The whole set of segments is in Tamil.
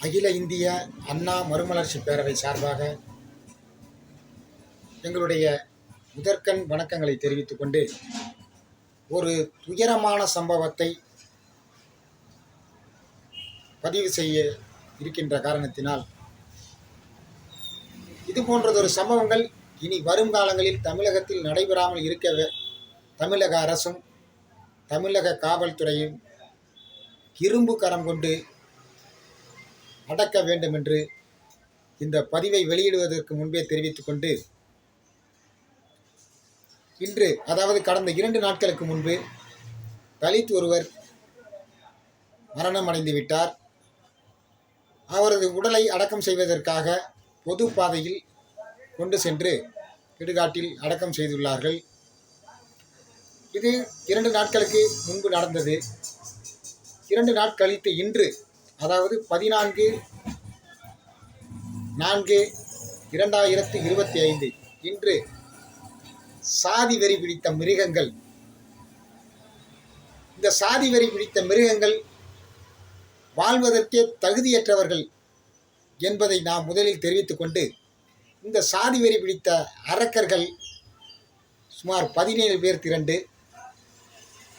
அகில இந்திய அண்ணா மறுமலர்ச்சி பேரவை சார்பாக எங்களுடைய முதற்கண் வணக்கங்களை தெரிவித்துக் கொண்டு ஒரு துயரமான சம்பவத்தை பதிவு செய்ய இருக்கின்ற காரணத்தினால் இது போன்றதொரு சம்பவங்கள் இனி வரும் காலங்களில் தமிழகத்தில் நடைபெறாமல் இருக்க தமிழக அரசும் தமிழக காவல்துறையும் இரும்பு கரம் கொண்டு அடக்க வேண்டும் என்று இந்த பதிவை வெளியிடுவதற்கு முன்பே தெரிவித்துக் கொண்டு இன்று அதாவது கடந்த இரண்டு நாட்களுக்கு முன்பு தலித் ஒருவர் மரணம் அடைந்து விட்டார். அவரது உடலை அடக்கம் செய்வதற்காக பொது பாதையில் கொண்டு சென்று இடுகாட்டில் அடக்கம் செய்துள்ளார்கள். இது இரண்டு நாட்களுக்கு முன்பு நடந்தது. இரண்டு நாட்கழித்து இன்று அதாவது பதினான்கு நான்கு இரண்டாயிரத்து இருபத்தி ஐந்து இன்று சாதி வெறி பிடித்த மிருகங்கள். இந்த சாதி வெறி பிடித்த மிருகங்கள் வாழ்வதற்கே தகுதியற்றவர்கள் என்பதை நாம் முதலில் தெரிவித்துக்கொண்டு இந்த சாதி வெறி பிடித்த அரக்கர்கள் சுமார் பதினேழு பேர் திரண்டு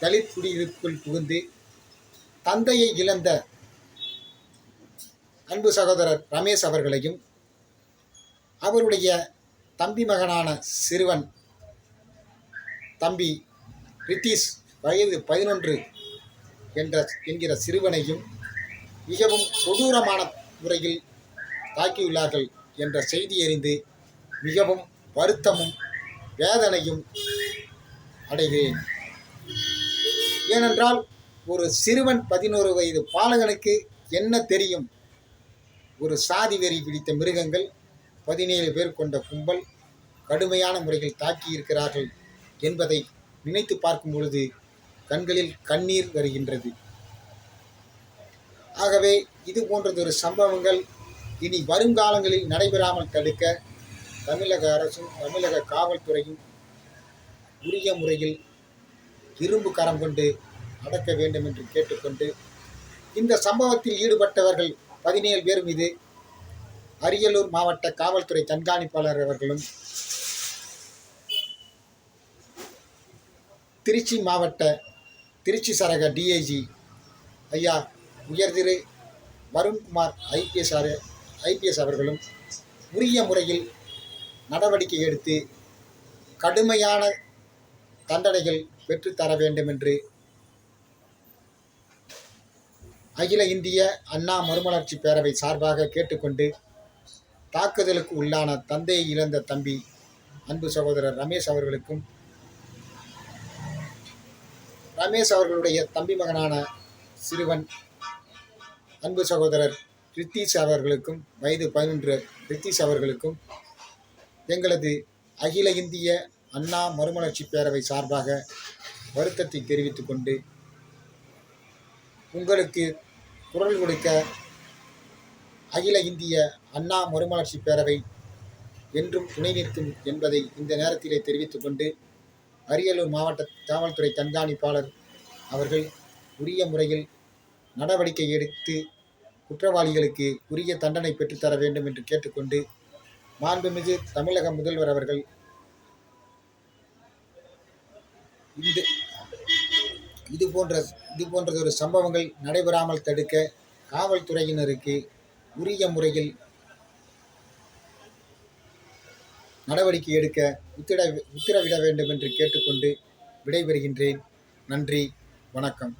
தலித் குடியிருப்புக்குள் புகுந்து தந்தையை இழந்த அன்பு சகோதரர் ரமேஷ் அவர்களையும் அவருடைய தம்பி மகனான சிறுவன் தம்பி ரித்தீஷ் வயது பதினொன்று என்ற என்கிற சிறுவனையும் மிகவும் கொடூரமான முறையில் தாக்கியுள்ளார்கள் என்ற செய்தி அறிந்து மிகவும் வருத்தமும் வேதனையும் அடைகிறேன் ஏனென்றால் ஒரு சிறுவன் பதினோரு வயது பாலகனுக்கு என்ன தெரியும்? ஒரு சாதி வெறி பிடித்த மிருகங்கள் பதினேழு பேர் கொண்ட கும்பல் கடுமையான முறையில் தாக்கி இருக்கிறார்கள் என்பதை நினைத்து பார்க்கும் பொழுது கண்களில் கண்ணீர் வருகின்றது. ஆகவே இது போன்றதொரு சம்பவங்கள் இனி வருங்காலங்களில் நடைபெறாமல் தடுக்க தமிழக அரசும் தமிழக காவல்துறையும் உரிய முறையில் இரும்பு கரம் கொண்டு அடக்க வேண்டும் என்று கேட்டுக்கொண்டு இந்த சம்பவத்தில் ஈடுபட்டவர்கள் பதினேழு பேர் மீது அரியலூர் மாவட்ட காவல்துறை கண்காணிப்பாளர் அவர்களும் திருச்சி மாவட்ட திருச்சி சரக டிஐஜி ஐயா உயர்திரு வருண்குமார் ஐபிஎஸ் ஐபிஎஸ் அவர்களும் உரிய முறையில் நடவடிக்கை எடுத்து கடுமையான தண்டனைகள் பெற்றுத்தர வேண்டும் என்று அகில இந்திய அண்ணா மறுமலர்ச்சி பேரவை சார்பாக கேட்டுக்கொண்டு தாக்குதலுக்கு உள்ளான தந்தையை இழந்த தம்பி அன்பு சகோதரர் ரமேஷ் அவர்களுக்கும் ரமேஷ் அவர்களுடைய தம்பி மகனான சிறுவன் அன்பு சகோதரர் ரித்தீஷ் அவர்களுக்கும் வயது பதினொன்று ரித்தீஷ் அவர்களுக்கும் எங்களது அகில இந்திய அண்ணா மறுமலர்ச்சி பேரவை சார்பாக வருத்தத்தை தெரிவித்துக் கொண்டு உங்களுக்கு குரல் கொடுக்க அகில இந்திய அண்ணா மறுமலர்ச்சி பேரவை என்றும் துணை நிற்கும் என்பதை இந்த நேரத்திலே தெரிவித்துக் கொண்டு அரியலூர் மாவட்ட காவல்துறை கண்காணிப்பாளர் அவர்கள் உரிய முறையில் நடவடிக்கை எடுத்து குற்றவாளிகளுக்கு உரிய தண்டனை பெற்றுத்தர வேண்டும் என்று கேட்டுக்கொண்டு மாண்புமிகு தமிழக முதல்வர் அவர்கள் இந்த இது போன்ற இது போன்றதொரு சம்பவங்கள் நடைபெறாமல் தடுக்க காவல்துறையினருக்கு உரிய முறையில் நடவடிக்கை எடுக்க உத்திர உத்தரவிட வேண்டும் என்று கேட்டுக்கொண்டு விடைபெறுகின்றேன். நன்றி வணக்கம்.